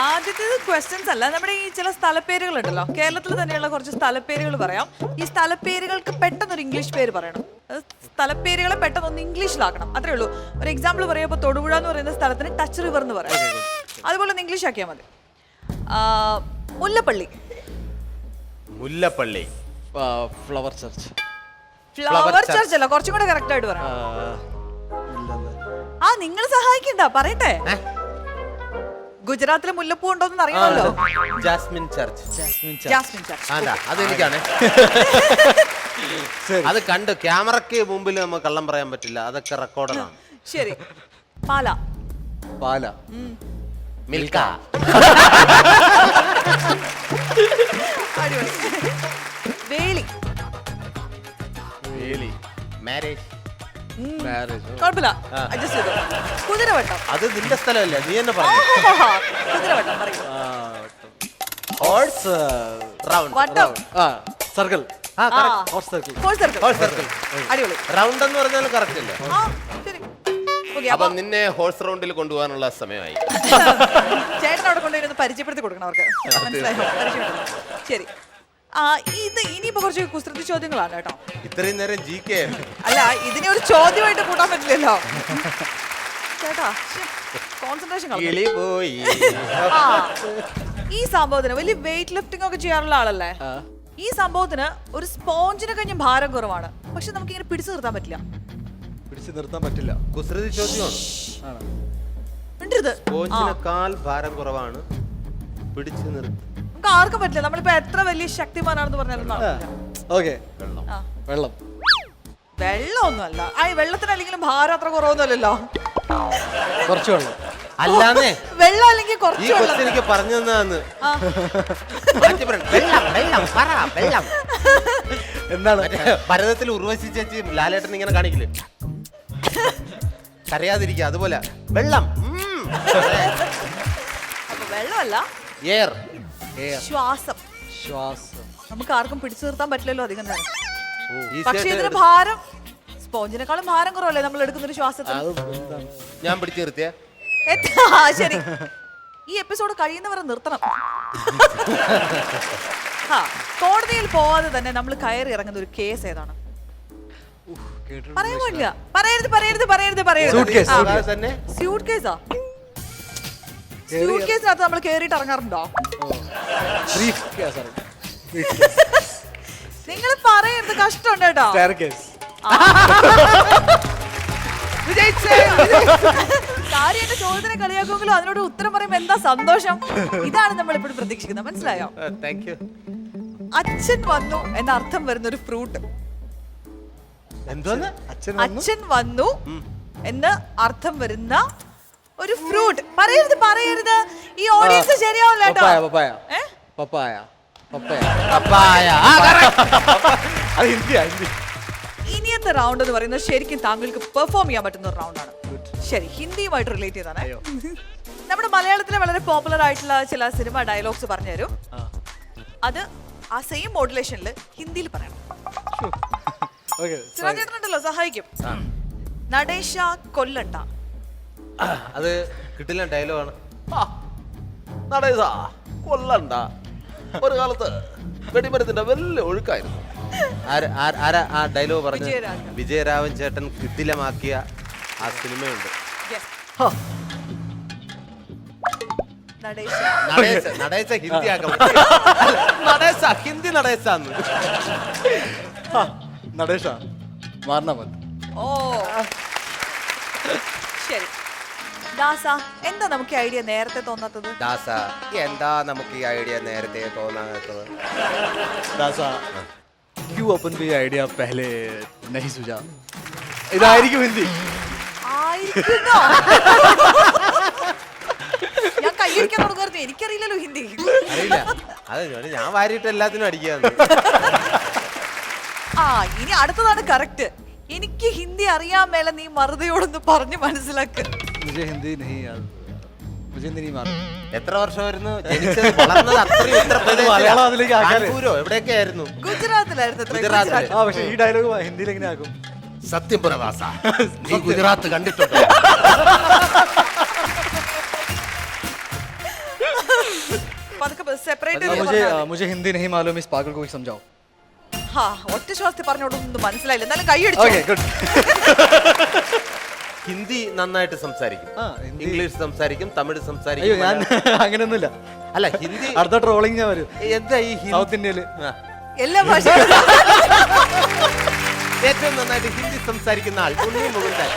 ആദ്യത്തേത് ക്വസ്റ്റ്യൻസ് അല്ല നമ്മുടെ ഈ ചില സ്ഥലപ്പേരുകൾ ഉണ്ടല്ലോ കേരളത്തിൽ തന്നെയുള്ള കുറച്ച് സ്ഥലപ്പേരുകൾ പറയാം. ഈ സ്ഥലപ്പേരുകൾക്ക് പെട്ടെന്ന് ഒരു ഇംഗ്ലീഷ് പേര് പറയണം. സ്ഥലപ്പേരുകളെ പെട്ടെന്ന് ഒന്ന് ഇംഗ്ലീഷിലാക്കണം അത്രേ ഉള്ളൂ. ഒരു എക്സാമ്പിൾ പറയുമ്പോൾ തൊടുപുഴ എന്ന് പറയുന്ന സ്ഥലത്തിന് ടച്ച് റിവർ എന്ന് പറയാം. അതുപോലെ ഒന്ന് ഇംഗ്ലീഷ് ആക്കിയാൽ മതി. Mullappally. Mullappally. Flower church flower. Church അല്ല കുറച്ചും കൂടെ കറക്റ്റ് ആയിട്ട് പറയാം ആ നിങ്ങൾ സഹായിക്കണ്ട പറയട്ടെ. ഗുജറാത്തിലെ മുല്ലപ്പൂ ഉണ്ടോന്ന് അറിയാമല്ലോ ജാസ്മിൻ ചർച്ച്. Jasmine church. അതാ അതെനിക്കാണ് അത് കണ്ട് ക്യാമറയ്ക്ക് മുമ്പിൽ നമുക്ക് കള്ളം പറയാൻ പറ്റില്ല. അതൊക്കെ റെക്കോർഡറാണ്. ശരി. പാല. പാല. മിൽക്ക. വേലി വേലി മാരേജ്. കുഴപ്പമില്ല. അഡ്ജസ്റ്റ് ചെയ്തു? കുതിരവട്ടം. അത് നിന്റെ സ്ഥലമല്ലേ? നീ തന്നെ പറഞ്ഞു കുതിരവട്ടം പറയൂ. ഹോഴ്സ് റൗണ്ട് വട്ടം. ആ സർക്കിൾ ആ circle four circle horse circle അടിപൊളി. റൗണ്ട് എന്ന് പറഞ്ഞാൽ കറക്റ്റ് അല്ലേ? ആ ശരി. ഓക്കെ അപ്പൊ അപ്പൊ നിന്നെ ഹോഴ്സ് റൗണ്ടിൽ കൊണ്ടുപോകാനുള്ള സമയമായി. ചേട്ടൻ അവിടെ കൊണ്ടുവരുന്ന പരിചയപ്പെടുത്തി കൊടുക്കണം അവർക്ക്. മനസ്സിലായോ? പരിചയപ്പെടുത്തണം ശരി. ഇത് ഇനിയിപ്പോ കുറച്ച് കുസൃതി ചോദ്യങ്ങളാണ് കേട്ടോ. ഇത്രയും നേരം ജി കെ അല്ല ഇതിനെ ഒരു ചോദ്യമായിട്ട് കൂട്ടാൻ പറ്റില്ലല്ലോ. ചേട്ടാ കോൺസെൻട്രേഷൻ പോയി. ആ ഈ സംഭവത്തിന് വലിയ വെയിറ്റ് ലിഫ്റ്റിംഗ് ഒക്കെ ചെയ്യാറുള്ള ആളല്ലേ? ഈ സംഭവത്തിന് ഒരു സ്പോഞ്ചിനെ കഴിഞ്ഞ ഭാരം കുറവാണ്. പക്ഷെ നമുക്ക് ഇങ്ങനെ പിടിച്ചു നിർത്താൻ പറ്റില്ല. പിടിച്ചു നിർത്താൻ പറ്റില്ല. കുസൃതി ചോദ്യമാണ്. ഉണ്ടത് കോച്ചിനേക്കാൾ ഭാരം കുറവാണ്. പിടിച്ചു നിർത്തി നമുക്ക് ആർക്കും പറ്റില്ല. നമ്മളിപ്പോ എത്ര വലിയ ശക്തിമാനാണെന്ന് പറഞ്ഞാലും. ഓക്കെ. വെള്ളം. വെള്ളം. വെള്ളമൊന്നുമല്ല. ആ ഈ വെള്ളത്തിന് അല്ലെങ്കിലും ഭാരം അത്ര കുറവൊന്നുമല്ലല്ലോ. കുറച്ച് വെള്ളം. അല്ലാന്നേ. വെള്ളം അല്ലെങ്കിൽ കുറച്ച് വെള്ളം. കൊച്ചു എനിക്ക് പറഞ്ഞു തന്നാന്ന്. വെള്ളം വെള്ളം. പറ വെള്ളം. എന്താണ്? ഭരതത്തിൽ ഉർവശി ചേച്ചി ലാലേട്ടൻ ഇങ്ങനെ കാണിക്കില്ലേ? കരയാതിരിക്കുക അതുപോലെ. വെള്ളം. വെള്ളമല്ല. എയർ ശ്വാസം. ശ്വാസം. നമുക്ക് ആർക്കും പിടിച്ചു നിർത്താൻ പറ്റില്ലല്ലോ അധികം നേരം. പക്ഷേ ഇതിന് ഭാരം സ്പോഞ്ചിനേക്കാളും ഭാരം കുറവല്ലേ നമ്മൾ എടുക്കുന്ന ഒരു എന്താണ്? ഞാൻ പിടിച്ചു നിർത്തിയ? ആ, ശരി. ഈ എപ്പിസോഡ് കഴിയുന്നവർ നിർത്തണം. ആ കോടതിയിൽ പോവാതെ തന്നെ നമ്മൾ കയറി ഇറങ്ങുന്ന ഒരു കേസ് ഏതാണ്? പറയാൻ പാടില്ല. പറയരുത് പറയരുത് പറയരുത് പറയരുത്. തന്നെ? സ്യൂട്ട് കേസാ സ്യൂട്ട് കേസിനകത്ത് നമ്മൾ കേറിയിട്ട് ഇറങ്ങാറുണ്ടോ? ബ്രീഫ് കേസ് നിങ്ങൾ പറയുന്നത് കഷ്ടമുണ്ട് കേട്ടോ. സ്റ്റെയർ കേസ് വിജയിച്ചേ, വിജയിച്ചേ. കാര്യം ചോദ്യത്തിനെ കളിയാക്കുമെങ്കിലും അതിനോട് ഉത്തരം പറയുമ്പോ എന്താ സന്തോഷം? ഇതാണ് നമ്മൾ ഇപ്പോഴും പ്രതീക്ഷിക്കുന്നത്. മനസ്സിലായോ? അച്ഛൻ വന്നു എന്ന അർത്ഥം വരുന്ന ഒരു ഫ്രൂട്ട് അച്ഛൻ വന്നു? എന്ന് അർത്ഥം വരുന്ന ഒരു ഫ്രൂട്ട്. പറയരുത് പറയരുത്. ഈ ഓഡിയൻസ് ശരിയാവില്ല കേട്ടോ. പപ്പായ പപ്പായ. പപ്പായ പപ്പായ. പപ്പായ. ആ, correct. അത് ഹിന്ദിയാ ഹിന്ദി. ഇനിയത്തെ റൗണ്ട് എന്ന് പറയുന്നത് ശരിക്കും താങ്കൾക്ക് പെർഫോം ചെയ്യാൻ പറ്റുന്ന ഒരു റൗണ്ടാണ് ശരി ഹിന്ദിയുമായിട്ട് റിലേറ്റ് ചെയ്താണ്. നമ്മുടെ മലയാളത്തിലെ വളരെ പോപ്പുലർ ആയിട്ടുള്ള ചില സിനിമ ഡയലോഗ്സ് പറഞ്ഞുതരും അത് ആ സെയിം മോഡുലേഷനിൽ ഹിന്ദിയിൽ പറയണം. ഓക്കെ ശിവചേട്ടനുണ്ടല്ലോ സഹായിക്കും. നടേശ കൊല്ലണ്ട. അത് കിട്ടില്ല ഡയലോഗാണ് നടേസാ കൊല്ലണ്ട ഒരു കാലത്ത് വെടിമരത്തിന്റെ വലിയ ഒഴുക്കായിരുന്നു. ആര- ആ ഡയലോഗ് പറഞ്ഞ വിജയരാഘവൻ. വിജയരാഘവൻ ചേട്ടൻ കിട്ടിലമാക്കിയ ആ സിനിമയുണ്ട്. നടേശ. നടേശ നടേശ ഹിന്ദി ആക്കാം നടേശ ഹിന്ദി നടേശാന്ന്. നടേശ മാറണ മതി ഓ. ദാസ എന്താ നമുക്ക് ഐഡിയ നേരത്തെ തോന്നാത്തത്? ദാസ എന്താ നമുക്ക് ഈ ഐഡിയ നേരത്തെ തോന്നാത്തത്? ദാസ ക്യൂ ഓപ്പൺ ബി ഐഡിയ പെഹലെ നഹി സുജാ. ഇതായിരിക്കും ഹിന്ദി. ആയിരിക്കുന്നോ? ഞാൻ കയ്യടിക്കാൻ തുടങ്ങരുത് എനിക്കറിയില്ലല്ലോ ഹിന്ദി. അറിയില്ല. അത് ഞാൻ വാരിയിട്ട് എല്ലാത്തിനും അടിക്കാന്ന് ആ ഇനി അടുത്തതാണ് കറക്റ്റ് എനിക്ക് ഹിന്ദി അറിയാൻ മേലെ നീ മറുതയോടൊന്ന് പറഞ്ഞു മനസ്സിലാക്കുക മുജെ ഹിന്ദി നഹി യാദ് മുജെ ഹിന്ദി നീ എത്ര എത്ര വർഷമായിരുന്നു ജനിച്ചത് വളർന്നത് അത്രയും മലയാളം അതിലേക്ക് ആക്കാൻ. എവിടെയൊക്കെ ആയിരുന്നു ഗുജറാത്തിലായിരുന്നു ഗുജറാത്തിൽ ആ പക്ഷേ ഈ ഡയലോഗ് ഹിന്ദിയിൽ എങ്ങനെ ആക്കും? സത്യം പ്രവാസ നീ ഗുജറാത്ത് കണ്ടിട്ടുണ്ട്? ഒറ്റ ശ്വാസത്തിൽ പറഞ്ഞോടൊന്നും മനസ്സിലായില്ല. എന്നാലും കൈയടിച്ചു ഹിന്ദി നന്നായിട്ട് സംസാരിക്കും. ആ, ഇംഗ്ലീഷ് സംസാരിക്കും തമിഴ് സംസാരിക്കും ഞാൻ അങ്ങനെയൊന്നുമില്ല. അല്ല ഹിന്ദി അർദ്ധ ട്രോളിംഗ് ഞാൻ വരും. എന്താ ഈ സൗത്ത് ഇന്ത്യയിൽ എല്ലാ ഭാഷയും ഏറ്റവും നന്നായിട്ട് ഹിന്ദി സംസാരിക്കുന്ന ആൾ ഉണ്ണി മുകുന്ദൻ.